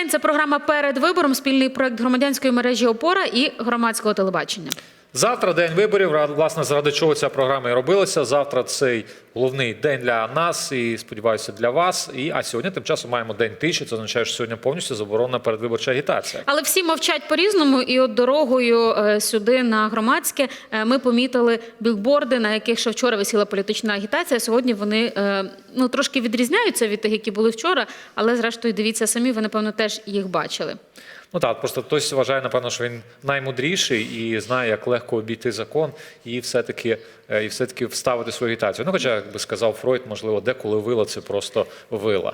день. Це програма перед вибором. Спільний проект громадянської мережі Опора і громадського телебачення. Завтра день виборів. Власне, заради чого ця програма і робилася. Завтра цей головний день для нас і сподіваюся для вас. І а сьогодні тим часом маємо день тиші. Це означає, що сьогодні повністю заборонена передвиборча агітація. Але всі мовчать по-різному, і от дорогою е, сюди на громадське е, ми помітили білборди, на яких ще вчора висіла політична агітація. Сьогодні вони е, ну трошки відрізняються від тих, які були вчора, але зрештою дивіться самі. Ви напевно теж їх бачили. Ну так, просто хтось вважає, напевно, що він наймудріший і знає, як легко обійти закон, і все-таки е, і все-таки вставити свою агітацію. Ну, хоча, як би сказав Фройд, можливо, деколи вила це просто вила.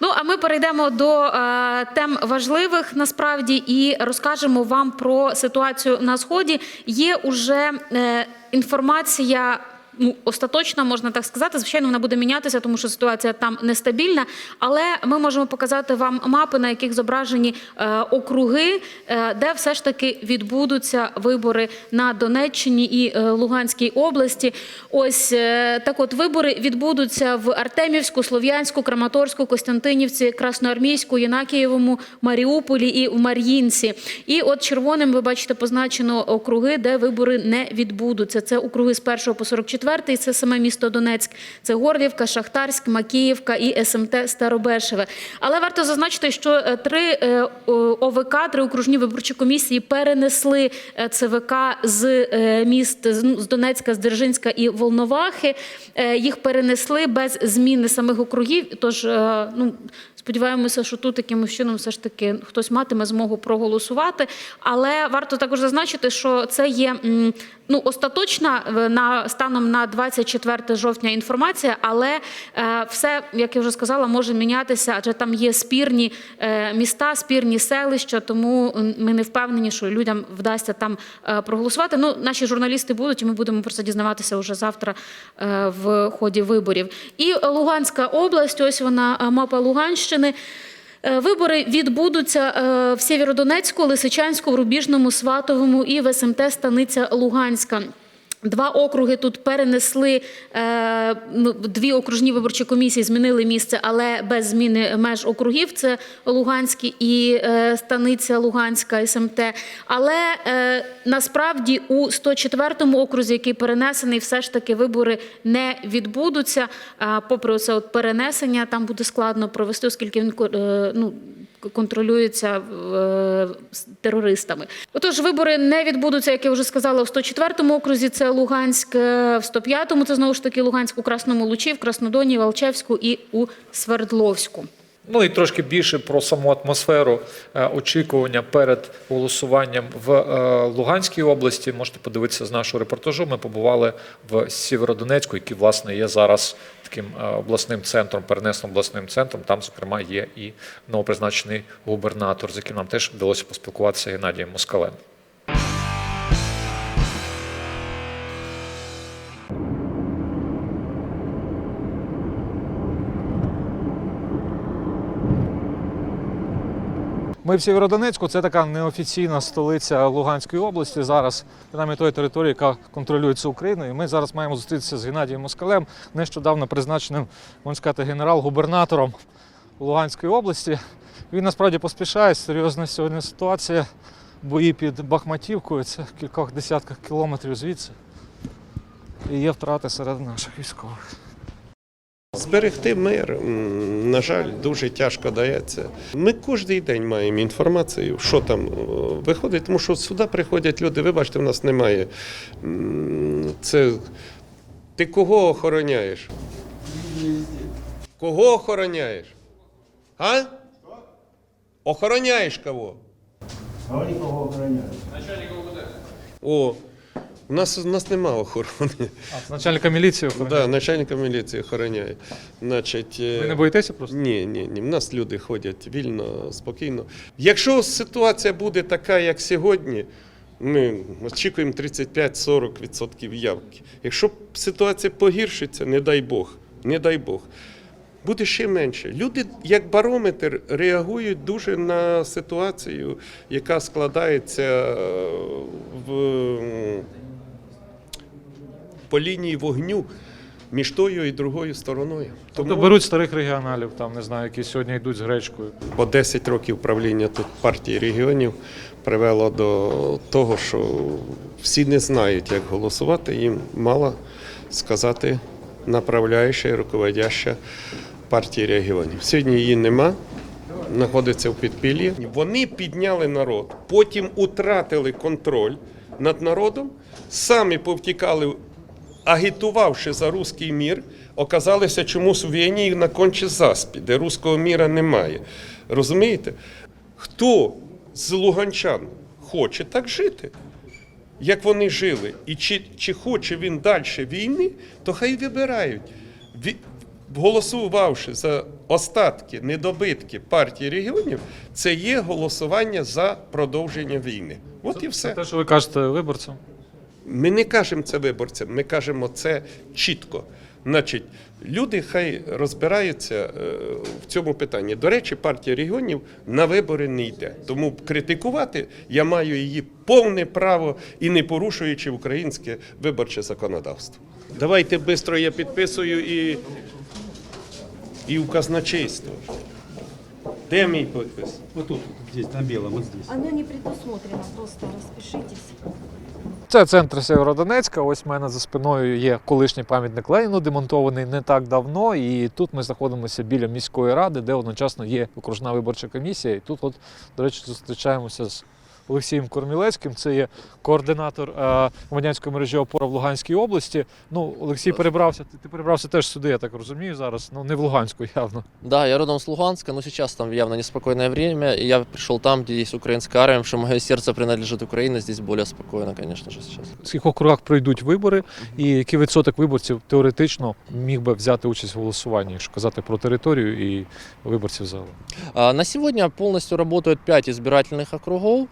Ну а ми перейдемо до е, тем важливих насправді і розкажемо вам про ситуацію на сході. Є уже е, інформація. Ну, остаточна, можна так сказати. Звичайно, вона буде мінятися, тому що ситуація там нестабільна. Але ми можемо показати вам мапи, на яких зображені е, округи, е, де все ж таки відбудуться вибори на Донеччині і е, Луганській області. Ось е, так, от вибори відбудуться в Артемівську, Слов'янську, Краматорську, Костянтинівці, Красноармійську, Єнакієвому, Маріуполі і в Мар'їнці. І от червоним ви бачите позначено округи, де вибори не відбудуться. Це округи з 1 по 44, це саме місто Донецьк, це Горлівка, Шахтарськ, Макіївка і СМТ Старобешеве. Але варто зазначити, що е, три е, ОВК, три окружні виборчі комісії перенесли е, ЦВК з міст з ну, Донецька, з Дзержинська і Волновахи. Їх перенесли без зміни самих округів. Тож, ну сподіваємося, що тут якимось чином все ж таки хтось матиме змогу проголосувати. Але варто також зазначити, що це є ну остаточна е, на станом на 24 жовтня інформація, але е, все, як я вже сказала, може мінятися, адже там є спірні е, міста, спірні селища. Тому ми не впевнені, що людям вдасться там проголосувати. Ну, наші журналісти будуть, і ми будемо про це дізнаватися вже завтра в ході виборів. І Луганська область, ось вона мапа Луганщини. Е, Вибори відбудуться е, в Сєвєродонецьку, Лисичанську, Рубіжному, Сватовому і в СМТ Станиця Луганська. Два округи тут перенесли е, ну, дві окружні виборчі комісії, змінили місце, але без зміни меж округів. Це Луганський і е, станиця Луганська СМТ. Але е, насправді у 104-му окрузі, який перенесений, все ж таки вибори не відбудуться. Попри це от перенесення, там буде складно провести, оскільки він ну, контролюється е, терористами. Отож, вибори не відбудуться, як я вже сказала, в 104-му окрузі. Це Луганськ, е, в 105-му це знову ж таки Луганськ у Красному Лучі, в Краснодоні, Валчевську і у Свердловську. Ну і трошки більше про саму атмосферу е, очікування перед голосуванням в е, Луганській області. Можете подивитися з нашого репортажу. Ми побували в Сєвєродонецьку, який власне є зараз таким е, обласним центром, перенесним обласним центром. Там, зокрема, є і новопризначений губернатор, з яким нам теж вдалося поспілкуватися Геннадієм Москалем. Ми в Сєвєродонецьку, це така неофіційна столиця Луганської області. Зараз принаймні тої території, яка контролюється Україною. Ми зараз маємо зустрітися з Геннадієм Москалем, нещодавно призначеним, можна сказати, генерал-губернатором Луганської області. Він насправді поспішає. Серйозна сьогодні ситуація. Бої під Бахматівкою, це в кількох десятках кілометрів звідси. І є втрати серед наших військових. Зберегти мир, на жаль, дуже тяжко дається. Ми кожен день маємо інформацію, що там е, виходить, тому що сюди приходять люди. Ви бачите, в нас немає. Це ти кого охороняєш? Кого охороняєш? А? Охороняєш кого? Говори, кого охраняют. О, у нас, у нас нема охорони. А, начальника міліції охороняє. Да, начальника міліції охороняє. Значить, е, Ви не боїтеся просто? Ні, ні, ні. У нас люди ходять вільно, спокійно. Якщо ситуація буде така, як сьогодні, ми очікуємо 35-40% явки. Якщо ситуація погіршиться, не дай Бог, не дай Бог. Буде ще менше. Люди, як барометр, реагують дуже на ситуацію, яка складається е, в, по лінії вогню. між тою і другою стороною. Тобто беруть старих регіоналів, там не знаю, які сьогодні йдуть з гречкою. По 10 років правління тут партії регіонів привело до того, що всі не знають, як голосувати. Їм мала сказати направляюча і руководяща партії регіонів. Сьогодні її нема. Знаходиться в підпіллі. Вони підняли народ, потім утратили контроль над народом, самі повтікали, агітувавши за руський мір, оказалися чомусь в Вені на кончі заспі, де руського міра немає. Розумієте? Хто з луганчан хоче так жити, як вони жили, і чи, чи хоче він далі війни, то хай вибирають. Голосувавши за остатки, недобитки партії регіонів, це є голосування за продовження війни. От і все. Те, що ви кажете виборцям. Ми не кажемо це виборцям, ми кажемо це чітко. Значить, люди хай розбираються е, в цьому питанні. До речі, партія регіонів на вибори не йде. Тому критикувати я маю її повне право і не порушуючи українське виборче законодавство. Давайте швидко я підписую і, і в казначейство. Де мій підпис? Вот тут, здесь, на белом, вот здесь. Оно не предусмотрено, просто распишитесь. Це центр Сєвєродонецька. Ось в мене за спиною є колишній пам'ятник Леніну, демонтований не так давно. І тут ми знаходимося біля міської ради, де одночасно є окружна виборча комісія. І тут, от, до речі, зустрічаємося з Олексієм Кормілецьким. Це є координатор е, громадянської мережі опора в Луганській області. Ну, Олексій перебрався. Ти, перебрався теж сюди, я так розумію, зараз. Ну не в Луганську явно. Да, я родом с Луганска, но сейчас там явно неспокойное время. И я пришел там, где есть украинская армия, потому что мое сердце принадлежит Украине. Здесь более спокойно, конечно же, сейчас. В скількох округах пройдуть вибори, і який відсоток виборців теоретично міг би взяти участь в голосуванні, якщо казати про територію і виборців загалом. На сегодня полностью работают 5 избирательных округов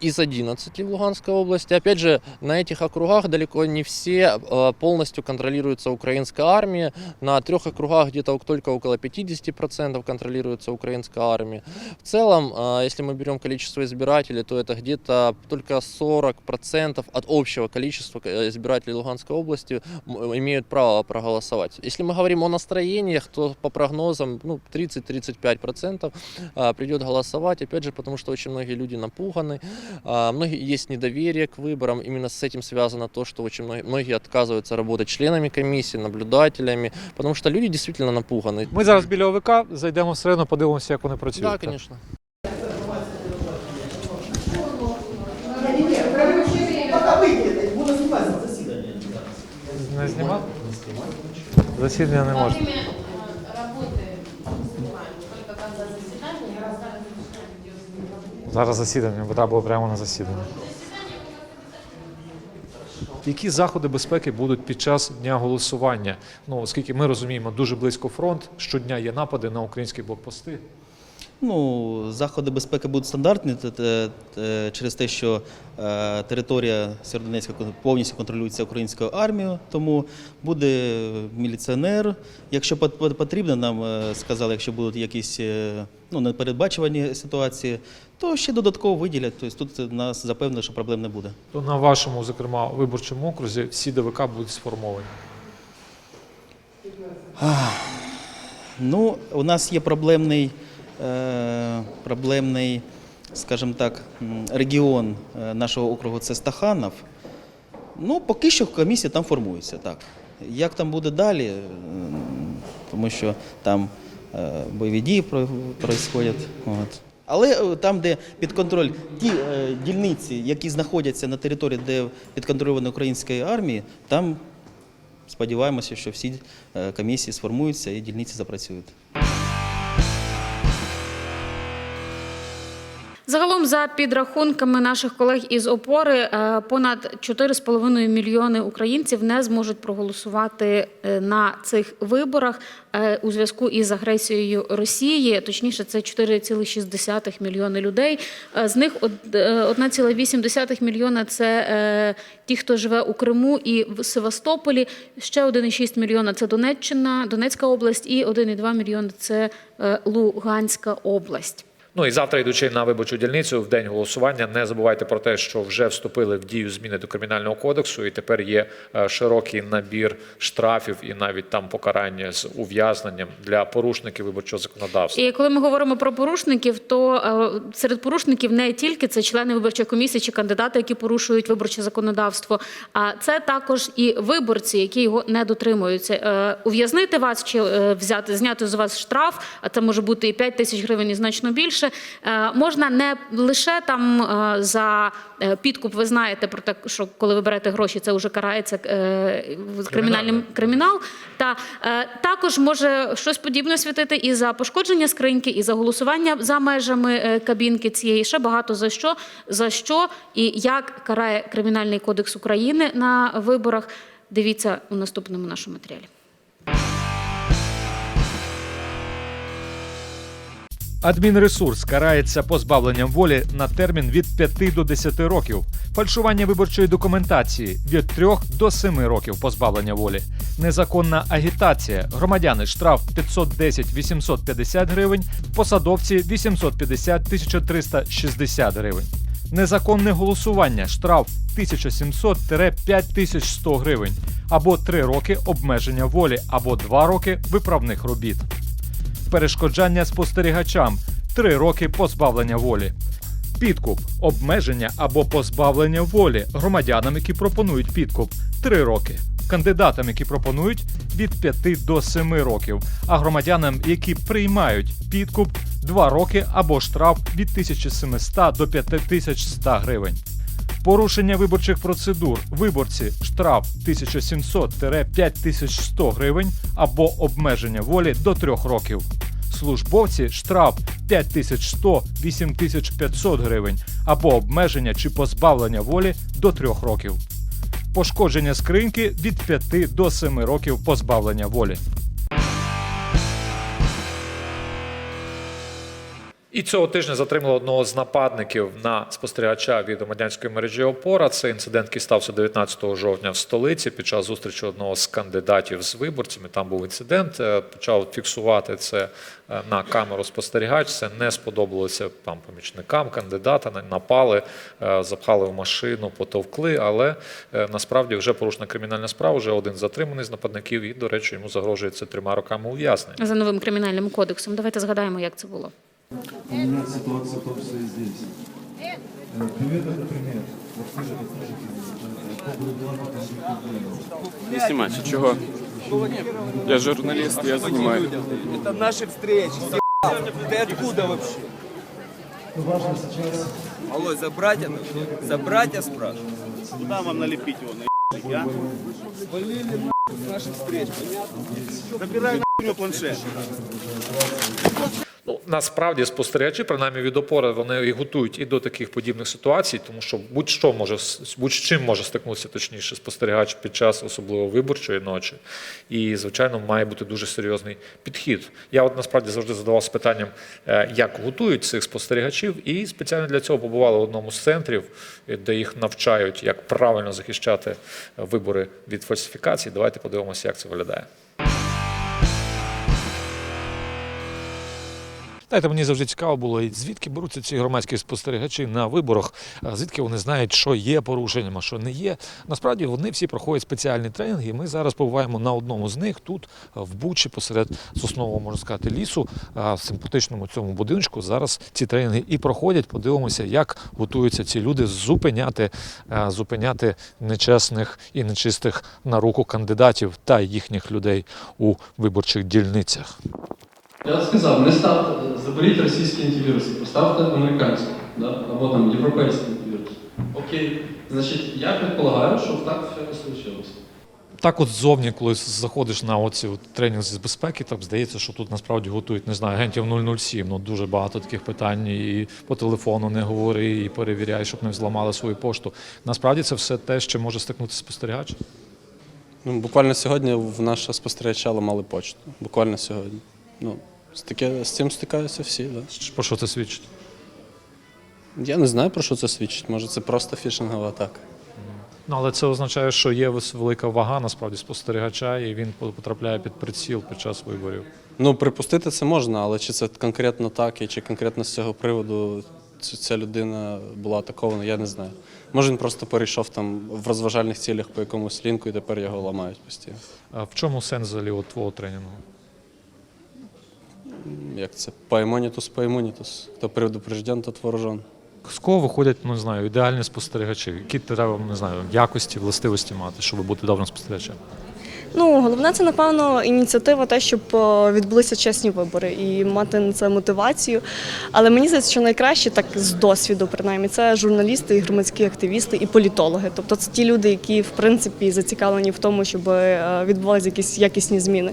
из 11 в Луганской области. Опять же, на этих округах далеко не все а, полностью контролируются украинской армией. На трех округах где-то только около 50% контролируется украинская армия. В целом, а, если мы берем количество избирателей, то это где-то только 40% от общего количества э, избирателей Луганской области м, имеют право проголосовать. Если мы говорим о настроениях, то по прогнозам ну, 30-35% а, придет голосовать. Опять же, потому что очень многие люди напуганы, а, многие есть недоверие к выборам. Именно с этим связано то, что очень многие, многие отказываются работать членами комиссии, наблюдателями, потому что люди действительно напуганы. Ми зараз біля ОВК зайдемо всередину, подивимося, як вони працюють. Да, конечно. Не знімати? Засідання не можна. Зараз засідання, треба було прямо на засідання. Які заходи безпеки будуть під час дня голосування? Ну, оскільки ми розуміємо, дуже близько фронт, щодня є напади на українські блокпости. Ну, заходи безпеки будуть стандартні через те, що е, територія Сєвєродонецька повністю контролюється українською армією, тому буде міліціонер. Якщо пот- пот- потрібно, нам е, сказали, якщо будуть якісь е, ну, непередбачувані ситуації, то ще додатково виділять. Тобто тут нас запевнили, що проблем не буде. То на вашому, зокрема, виборчому окрузі всі ДВК будуть сформовані. Ну, у нас є проблемний, проблемний скажімо так, регіон е, нашого округу це Стаханов. Ну, поки що комісія там формується, так. Як там буде далі, тому що там е, бойові дії про- происходять. От. Але е, там, де під контроль ті е, дільниці, які знаходяться на території, де підконтрольовані української армії, там сподіваємося, що всі е, комісії сформуються і дільниці запрацюють. Загалом, за підрахунками наших колег із опори, е, понад 4,5 мільйони українців не зможуть проголосувати е, на цих виборах е, у зв'язку із агресією Росії. Точніше, це 4,6 мільйони людей. З них од- е, 1,8 мільйона це ті, хто живе у Криму і в Севастополі. Ще 1,6 мільйона це Донеччина, Донецька область, і 1,2 мільйона це Луганська область. Ну і завтра, йдучи на виборчу дільницю в день голосування, не забувайте про те, що вже вступили в дію зміни до кримінального кодексу, і тепер є е, широкий набір штрафів і навіть там покарання з ув'язненням для порушників виборчого законодавства. І коли ми говоримо про порушників, то е, серед порушників не тільки це члени виборчої комісії чи кандидати, які порушують виборче законодавство, а це також і виборці, які його не дотримуються. Е, Ув'язнити вас чи взяти зняти з вас штраф, а це може бути і 5 тисяч гривень, і значно більше. Е, Можна не лише там е, за е, підкуп. Ви знаєте про те, що коли ви берете гроші, це вже карається кримінальним кримінал. Та також може щось подібне світити і за пошкодження скриньки, і за голосування за межами кабінки цієї. Ще багато за що, за що і як карає Кримінальний кодекс України на виборах. Дивіться у наступному нашому матеріалі. Адмінресурс карається позбавленням волі на термін від 5 до 10 років, фальшування виборчої документації від 3 до 7 років позбавлення волі, незаконна агітація, громадяни штраф 510-850 гривень, посадовці 850-1360 гривень. Незаконне голосування штраф 1700-5100 гривень, або 3 роки обмеження волі, або 2 роки виправних робіт перешкоджання спостерігачам 3 роки позбавлення волі. Підкуп, обмеження або позбавлення волі громадянам, які пропонують підкуп 3 роки. Кандидатам, які пропонують від 5 до 7 років, а громадянам, які приймають підкуп 2 роки або штраф від 1700 до 5100 гривень. Порушення виборчих процедур. Виборці штраф 1700-5100 гривень або обмеження волі до 3 років. Службовці штраф 5100-8500 гривень або обмеження чи позбавлення волі до 3 років. Пошкодження скриньки від 5 до 7 років позбавлення волі. І цього тижня затримали одного з нападників на спостерігача від громадянської мережі Опора. Це інцидент, який стався 19 жовтня в столиці під час зустрічі одного з кандидатів з виборцями. Там був інцидент. Е, Почав фіксувати це е, на камеру спостерігач. Це не сподобалося там помічникам кандидата. на- Напали, е, запхали в машину, потовкли. Але насправді вже порушена кримінальна справа. Вже один затриманий з нападників, і, до речі, йому загрожує це трьома роками ув'язнення. За новим кримінальним кодексом. Давайте згадаємо, як це було. У меня ситуация в том числе и здесь. Э, Пример это пример. Э, Не снимать, чего? Я журналист, я занимаю. Это наши встречи. Ты откуда вообще? важно сейчас Алло, за братья? За братья спрашиваю? Куда вам налепить его? На Свалили нахуй с наших встреч, понятно? Забирай на него планшет. Ну насправді спостерігачі, принаймні від опори, вони і готують і до таких подібних ситуацій, тому що будь-що може будь-чим може стикнутися точніше спостерігач під час особливо виборчої ночі. І звичайно має бути дуже серйозний підхід. Я от насправді завжди задавався питанням, е, як готують цих спостерігачів, і спеціально для цього побували в одному з центрів, е, де їх навчають, як правильно захищати е, вибори від фальсифікацій. Давайте подивимося, як це виглядає. Знаєте, мені завжди цікаво було, звідки беруться ці громадські спостерігачі на виборах, звідки вони знають, що є порушенням, а що не є. Насправді вони всі проходять спеціальні тренінги. Ми зараз побуваємо на одному з них тут, в Бучі, посеред соснового, можна сказати, лісу, в симпатичному цьому будиночку. Зараз ці тренінги і проходять. Подивимося, як готуються ці люди зупиняти, зупиняти нечесних і нечистих на руку кандидатів та їхніх людей у виборчих дільницях. Я сказав, не ставте, заберіть російські антивіруси, поставте американські, да? або там європейський антивірус. Окей. Значить, я предполагаю, що так все і случилось. Так, от ззовні, коли заходиш на оці от тренінг з безпеки, так здається, що тут насправді готують, не знаю, агентів 007. Ну дуже багато таких питань. І по телефону не говори, і перевіряй, щоб не взламали свою пошту. Насправді це все те, що може стикнутися спостерігач. Ну, буквально сьогодні в наша спостерігача ламали почту. Буквально сьогодні. Ну, таке, з цим стикаються всі. Да. Про що це свідчить? Я не знаю, про що це свідчить. Може, це просто фішингова атака. Ну, але це означає, що є велика вага насправді спостерігача, і він потрапляє під приціл під час виборів. Ну, припустити це можна, але чи це конкретно так, і чи конкретно з цього приводу ця людина була атакована, я не знаю. Може, він просто перейшов там в розважальних цілях по якомусь лінку і тепер його ламають постійно. А в чому сенс взагалі твого тренінгу? Як це? Паймонітус, паймонітус. Хто предупрежден, тот вооружен. З кого виходять, ну не знаю, ідеальні спостерігачі? Які треба, не знаю, якості, властивості мати, щоб бути добрим спостерігачем? Ну, головне це напевно ініціатива, те, щоб е, відбулися чесні вибори і мати на це мотивацію. Але мені здається, що найкраще так з досвіду, принаймні, це журналісти, і громадські активісти і політологи. Тобто це ті люди, які в принципі зацікавлені в тому, щоб е, відбувалися якісь якісні зміни.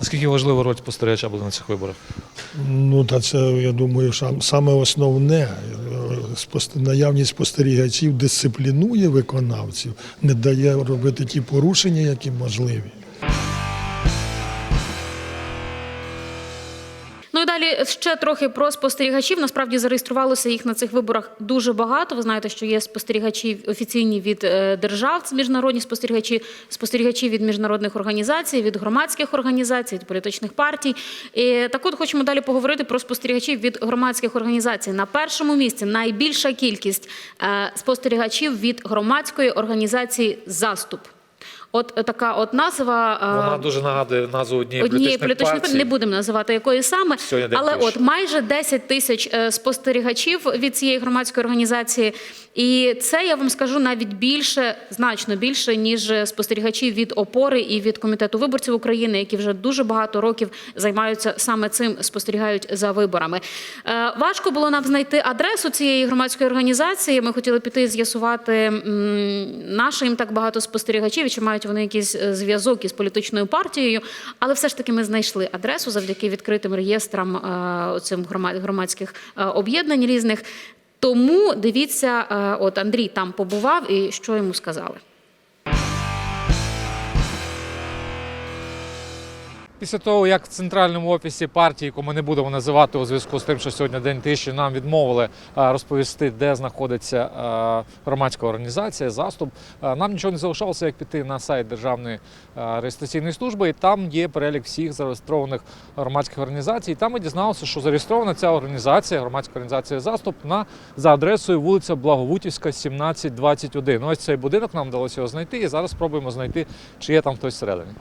Наскільки важлива роль спостерігача буде на цих виборах? Ну, та це, я думаю, саме основне. Наявність спостерігачів дисциплінує виконавців, не дає робити ті порушення, які можливі. Ще трохи про спостерігачів. Насправді зареєструвалося їх на цих виборах дуже багато. Ви знаєте, що є спостерігачі офіційні від е, держав, міжнародні спостерігачі, спостерігачі від міжнародних організацій, від громадських організацій, від політичних партій. І так от хочемо далі поговорити про спостерігачів від громадських організацій. На першому місці найбільша кількість е, спостерігачів від громадської організації Заступ. От така от назва. е, Вона дуже нагадує назву однієї, однієї політичної партії. не будемо називати якої саме, Сьогодні але от майже 10 тисяч е, спостерігачів від цієї громадської організації, і це я вам скажу навіть більше, значно більше, ніж спостерігачі від опори і від комітету виборців України, які вже дуже багато років займаються саме цим, спостерігають за виборами. Е, Важко було нам знайти адресу цієї громадської організації. Ми хотіли піти з'ясувати, м, на їм так багато спостерігачів, чи мають вони якийсь е, зв'язок із політичною партією. Але все ж таки ми знайшли адресу завдяки відкритим реєстрам е, цим громадських е, об'єднань різних. Тому дивіться, от Андрій там побував і що йому сказали. Після того, як в центральному офісі партії, яку ми не будемо називати у зв'язку з тим, що сьогодні день тиші, нам відмовили розповісти, де знаходиться громадська організація, заступ. Нам нічого не залишалося, як піти на сайт Державної реєстраційної служби, і там є перелік всіх зареєстрованих громадських організацій. І там ми дізналися, що зареєстрована ця організація, громадська організація заступ, на за адресою вулиця Благовутівська, 1721. Ось цей будинок нам вдалося його знайти, і зараз спробуємо знайти, чи є там хтось всередині.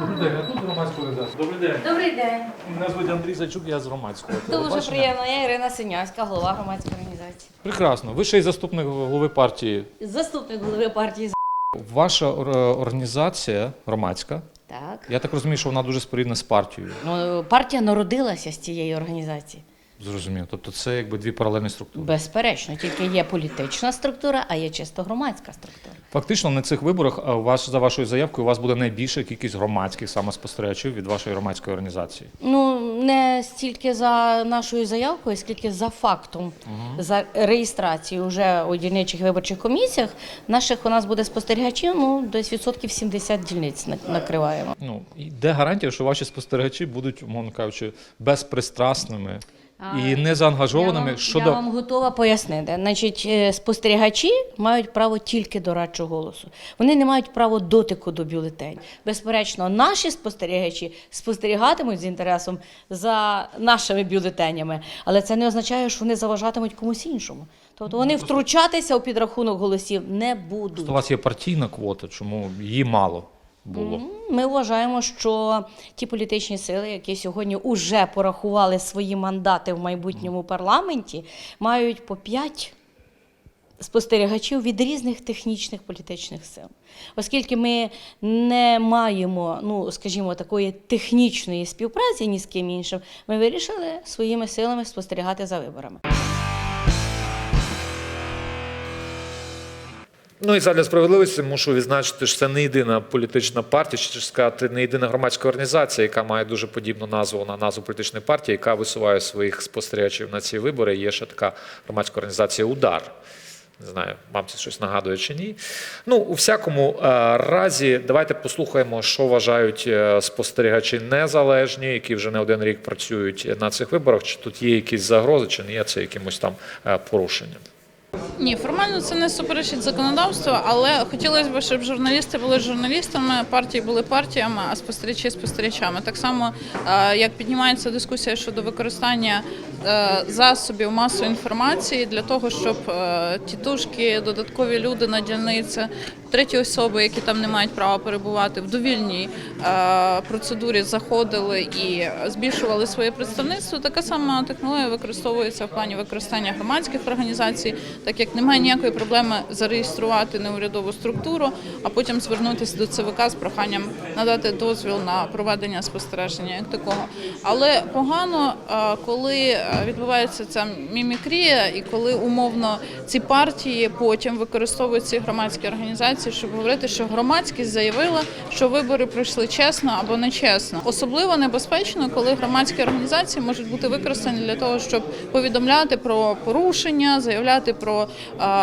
Добрий день, а тут громадська організація. Добрий день. Добрий день. Мене звуть Андрій Зайчук, я з громадського. Дуже приємно. Я Ірина Синявська, голова громадської організації. Прекрасно. Ви ще й заступник голови партії. Заступник голови партії. Ваша організація громадська. Так. Я так розумію, що вона дуже спорідна з партією. Ну, партія народилася з цієї організації. Зрозумів. Тобто це якби дві паралельні структури. Безперечно, тільки є політична структура, а є чисто громадська структура. Фактично на цих виборах у вас за вашою заявкою у вас буде найбільша кількість громадських саме спостерігачів від вашої громадської організації. Ну не стільки за нашою заявкою, скільки за фактом за реєстрацією вже у дільничих виборчих комісіях. Наших у нас буде спостерігачів, ну десь відсотків 70 дільниць накриваємо. Ну і де гарантія, що ваші спостерігачі будуть, умовно кажучи, безпристрасними і не заангажованими я вам, щодо я вам готова пояснити. Значить, е, спостерігачі мають право тільки дорадчого голосу. Вони не мають права дотику до бюлетень. Безперечно, наші спостерігачі спостерігатимуть з інтересом за нашими бюлетенями, але це не означає, що вони заважатимуть комусь іншому. Тобто вони втручатися у підрахунок голосів не будуть. у вас є партійна квота, чому її мало було. Ми вважаємо, що ті політичні сили, які сьогодні вже порахували свої мандати в майбутньому парламенті, мають по п'ять спостерігачів від різних технічних політичних сил. Оскільки ми не маємо, ну скажімо, такої технічної співпраці ні з ким іншим, ми вирішили своїми силами спостерігати за виборами. Ну і задля справедливості мушу відзначити, що це не єдина політична партія, чи сказати, не єдина громадська організація, яка має дуже подібну назву на назву політичної партії, яка висуває своїх спостерігачів на ці вибори. Є ще така громадська організація Удар. Не знаю, вам це щось нагадує чи ні. Ну, у всякому е, разі, давайте послухаємо, що вважають е, спостерігачі незалежні, які вже не один рік працюють на цих виборах. Чи тут є якісь загрози, чи не є це якимось там е, порушенням. Ні, формально це не суперечить законодавству, але хотілося б, щоб журналісти були журналістами, партії були партіями, а спостерігачі спостерігачами. Так само, е, як піднімається дискусія щодо використання е, засобів масової інформації для того, щоб е, тітушки, додаткові люди на дільниці, треті особи, які там не мають права перебувати в довільній процедурі, заходили і збільшували своє представництво. Така сама технологія використовується в плані використання громадських організацій, так як немає ніякої проблеми зареєструвати неурядову структуру, а потім звернутися до ЦВК з проханням надати дозвіл на проведення спостереження як такого. Але погано, коли е, відбувається ця мімікрія, і коли умовно ці партії потім використовують ці громадські організації, щоб говорити, що громадськість заявила, що вибори пройшли чесно або нечесно. Особливо небезпечно, коли громадські організації можуть бути використані для того, щоб повідомляти про порушення, заявляти про е,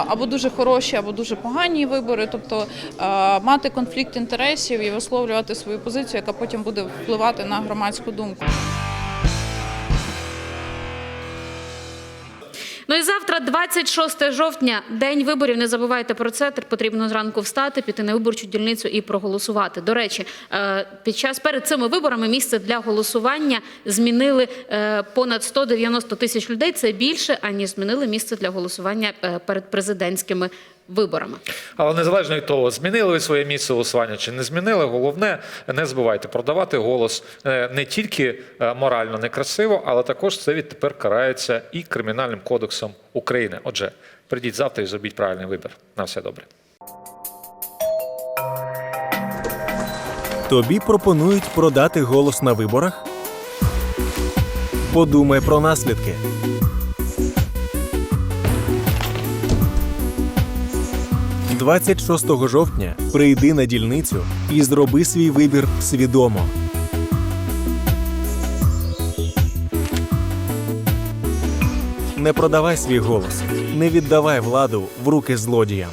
або дуже хороші, або дуже погані вибори, тобто е, мати конфлікт інтересів і висловлювати свою позицію, яка потім буде впливати на громадську думку. Завтра, 26 жовтня, день виборів. Не забувайте про це. Потрібно зранку встати, піти на виборчу дільницю і проголосувати. До речі, е, під час перед цими виборами місце для голосування змінили е, понад 190 тисяч людей. Це більше аніж змінили місце для голосування е, перед президентськими виборами. Але незалежно від того, змінили ви своє місце голосування чи не змінили, головне, не забувайте продавати голос е, не тільки е, морально некрасиво, але також це відтепер карається і Кримінальним кодексом України. Отже, прийдіть завтра і зробіть правильний вибір. На все добре. Тобі пропонують продати голос на виборах? Подумай про наслідки. «26 жовтня прийди на дільницю і зроби свій вибір свідомо. Не продавай свій голос, не віддавай владу в руки злодіям.